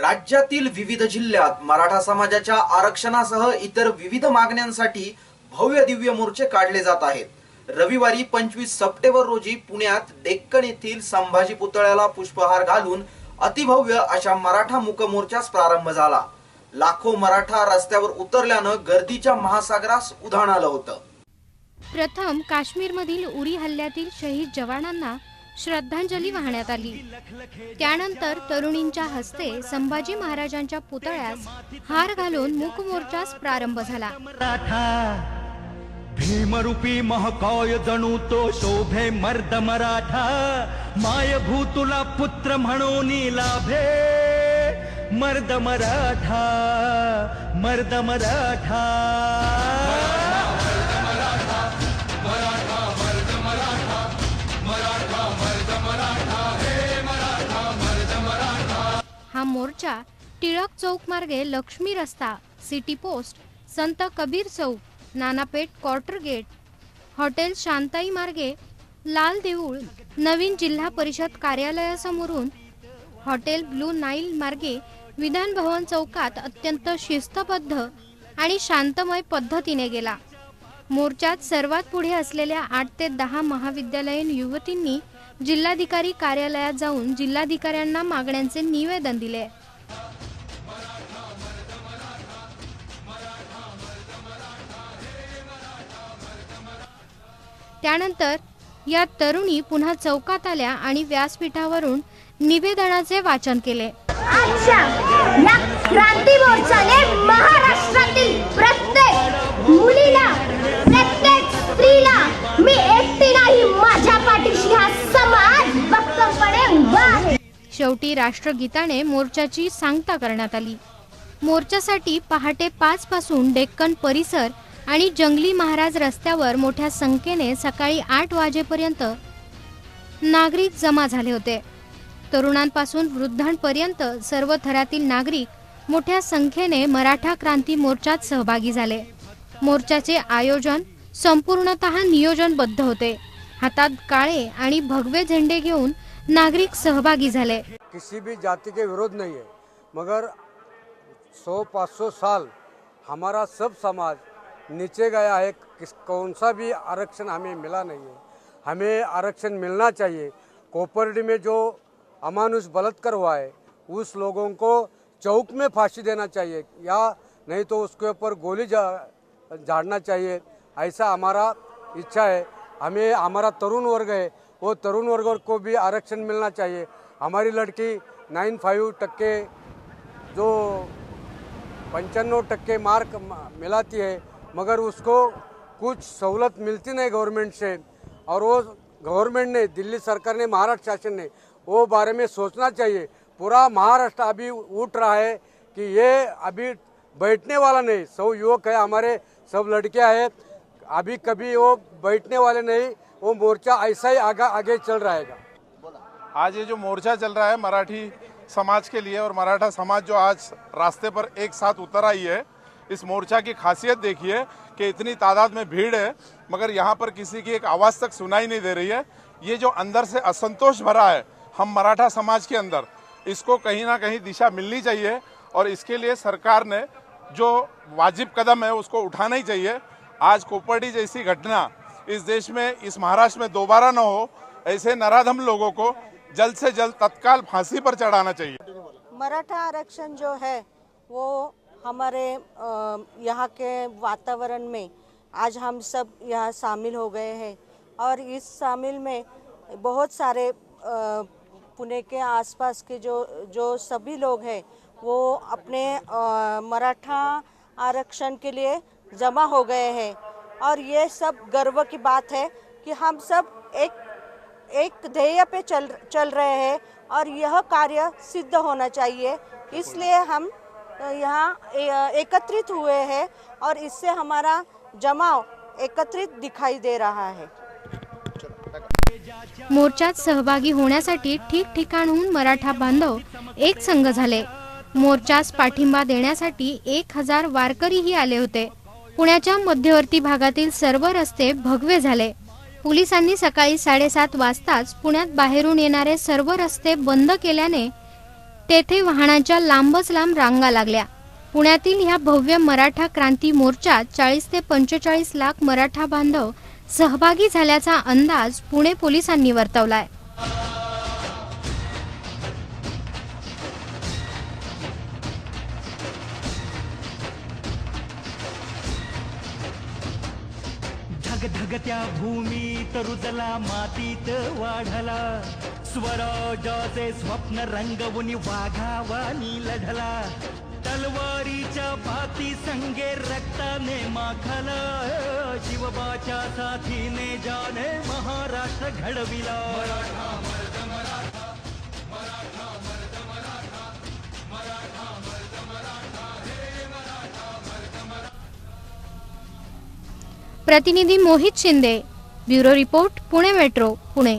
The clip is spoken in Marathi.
राज्यातील विविध जिल्ह्यात मराठा समाजाच्या आरक्षणासह इतर विविध मागण्यांसाठी भव्य दिव्य मोर्चे काढले जात आहेत. रविवारी पंचवीस सप्टेंबर रोजी पुण्यात डेक्कन येथील संभाजी पुतळ्याला पुष्पहार घालून अतिभव्य अशा मराठा मुक मोर्चास प्रारंभ झाला. लाखो मराठा रस्त्यावर उतरल्यानं गर्दीच्या महासागरास उधाण आलं होतं. प्रथम काश्मीरमधील उरी हल्ल्यातील शहीद जवानांना श्रद्धांजली वाहण्यात आली. त्यानंतर तरुणींच्या हस्ते संभाजी महाराजांच्या पुतळ्यास हार घालून मूकमोर्चास प्रारंभ झाला. भीमरूपी महकाय जणू तो शोभे मर्द मराठा माय पुत्र म्हणून लाभे. मर्द मराठा मर्द मराठा. हा मोर्चा टिळक चौक मार्गे लक्ष्मी रस्ता city post Sant Kabir Chowk Nanapeth quarter gate hotel Shantai मार्गे लाल देऊळ नवीन जिल्हा परिषद कार्यालयासमोरून हॉटेल ब्लू नाईल मार्गे विधान भवन चौकात अत्यंत शिस्तबद्ध आणि शांतमय पद्धतीने गेला. मोर्चात सर्वात पुढे असलेल्या आठ ते दहा महाविद्यालयीन युवतींनी जिल्हाधिकारी कार्यालयात जाऊन जिल्हाधिकाऱ्यांना मागण्यांचे निवेदन दिले. त्यानंतर या तरुणी पुन्हा चौकात आल्या आणि व्यासपीठावरून निवेदनाचे वाचन केले. क्रांती मोर्चाने महाराष्ट्रातील प्रत्येक मुलीला शेवटी राष्ट्रगीताने मोर्चाची सांगता करण्यात आली. मोर्चासाठी पहाटे पाच पासून डेक्कन परिसर आणि जंगली महाराज रस्त्यावर मोठ्या संख्येने सकाळी आठ वाजेपर्यंत नागरिक जमा झाले होते. तरुणांपासून वृद्धांपर्यंत सर्व थरातील नागरिक मोठ्या संख्येने मराठा क्रांती मोर्चात सहभागी झाले. मोर्चाचे आयोजन संपूर्णतः नियोजनबद्ध होते. हातात काळे आणि भगवे झेंडे घेऊन नागरिक सहभागी झाले. किसी भी जाति के विरोध नहीं है। मगर सौ पाँच सौ साल हमारा सब समाज नीचे गया है, किस कौन सा भी आरक्षण हमें मिला नहीं है। हमें आरक्षण मिलना चाहिए। कोपरडी में जो अमानुष बलात्कार हुआ है, उस लोगों को चौक में फांसी देना चाहिए, या नहीं तो उसके ऊपर गोली जा, झाड़ना चाहिए। ऐसा हमारा इच्छा है। हमें, हमारा तरुण वर्ग है, वो तरुण वर्ग को भी आरक्षण मिलना चाहिए। हमारी लड़की नाइन फाइव टक्के जो पंचानवे टक्के मार्क मिलाती है, मगर उसको कुछ सहूलत मिलती नहीं गवर्नमेंट से। और वो गवर्नमेंट ने, दिल्ली सरकार ने, महाराष्ट्र शासन ने, वो बारे में सोचना चाहिए। पूरा महाराष्ट्र अभी उठ रहा है कि ये अभी बैठने वाला नहीं, सब युवक है, हमारे सब लड़कियाँ हैं। अभी कभी वो बैठने वाले नहीं, वो मोर्चा ऐसा ही आगे आगे चल रहेगा। आज ये जो मोर्चा चल रहा है मराठी समाज के लिए और मराठा समाज जो आज रास्ते पर एक साथ उतर आई है, इस मोर्चा की खासियत देखिए कि इतनी तादाद में भीड़ है, मगर यहाँ पर किसी की एक आवाज़ तक सुनाई नहीं दे रही है। ये जो अंदर से असंतोष भरा है हम मराठा समाज के अंदर, इसको कहीं ना कहीं दिशा मिलनी चाहिए और इसके लिए सरकार ने जो वाजिब कदम है उसको उठाना ही चाहिए। आज कोपर्डी जैसी घटना इस देश में, इस महाराष्ट्र में दोबारा न हो, ऐसे नराधम लोगों को जल्द से जल्द तत्काल फांसी पर चढ़ाना चाहिए। मराठा आरक्षण जो है, वो हमारे यहाँ के वातावरण में आज हम सब यहाँ शामिल हो गए हैं और इस शामिल में बहुत सारे पुणे के आसपास के जो जो सभी लोग हैं, वो अपने मराठा आरक्षण के लिए जमा हो गए हैं। और ये सब गर्व की बात है कि हम सब एक एक ध्येय पे चल चल रहे हैं और यह कार्य सिद्ध होना चाहिए। इसलिए हम यहाँ एकत्रित हुए हैं और इससे हमारा जमाव एकत्रित दिखाई दे रहा है। मोर्चात सहभागी होण्यासाठी ठिकठिकाणहून मराठा बांधव एक संघ झाले. मोर्चास पाठिंबा देण्यासाठी एक हजार वारकरीही आले होते. पुण्याच्या मध्यवर्ती भागातील सर्व रस्ते भगवे झाले. पोलिसांनी सकाळी साडेसात वाजताच पुण्यात बाहेरून येणारे सर्व रस्ते बंद केल्याने तेथे वाहनांच्या लांबच लांब रांगा लागल्या. पुण्यातील ह्या भव्य मराठा क्रांती मोर्चात चाळीस ते पंचेचाळीस लाख मराठा बांधव सहभागी झाल्याचा अंदाज पुणे पोलिसांनी वर्तवलाय. धगत्या भूमीत रुजला मातीत वाढला. स्वराजाचे स्वप्न रंगवून वाघावानी लढला तलवारीच्या भाती संगे रक्ताने माखला. शिवबाच्या साथीने जाने महाराष्ट्र घडविला. प्रतिनिधी Mohit Shinde bureau report Pune metro Pune.